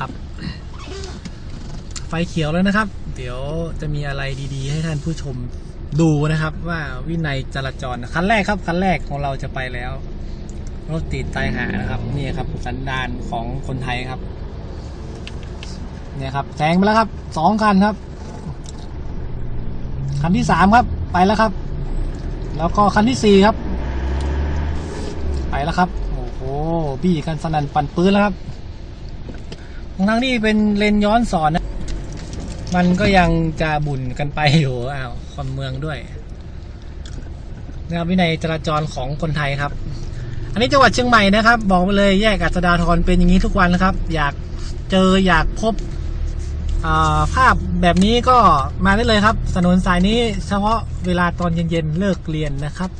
ครับ ไฟเขียวแล้วนะครับ เดี๋ยวจะมีอะไรดีๆ ให้ท่านผู้ชมดูนะครับ ว่าวินัยจราจรคันแรกครับคันแรกของเราจะไปแล้ว รถติดตายหานะครับ นี่ครับ สันดานของคนไทยครับ เนี่ยครับแซงไปแล้วครับสองคันครับคันที่สามครับ ไปแล้วครับ แล้วก็คันที่สี่ครับ ไปแล้วครับ โอ้โหบี้กันสนั่นปั่นปื้นแล้วครับ ทั้งที่เป็นเลนย้อนสอนนะ มันก็ยังจะบุ่นกันไปอยู่อ้าวคนเมืองด้วยนะครับวินัยจราจรของคนไทยครับ อันนี้จังหวัดเชียงใหม่นะครับ บอกไปเลยแยกอัสดาธรเป็นอย่างนี้ทุกวันนะครับ อยากเจออยากพบภาพแบบนี้ก็มาได้เลยครับถนนสายนี้เฉพาะเวลาตอนเย็นๆเลิกเรียนนะครับ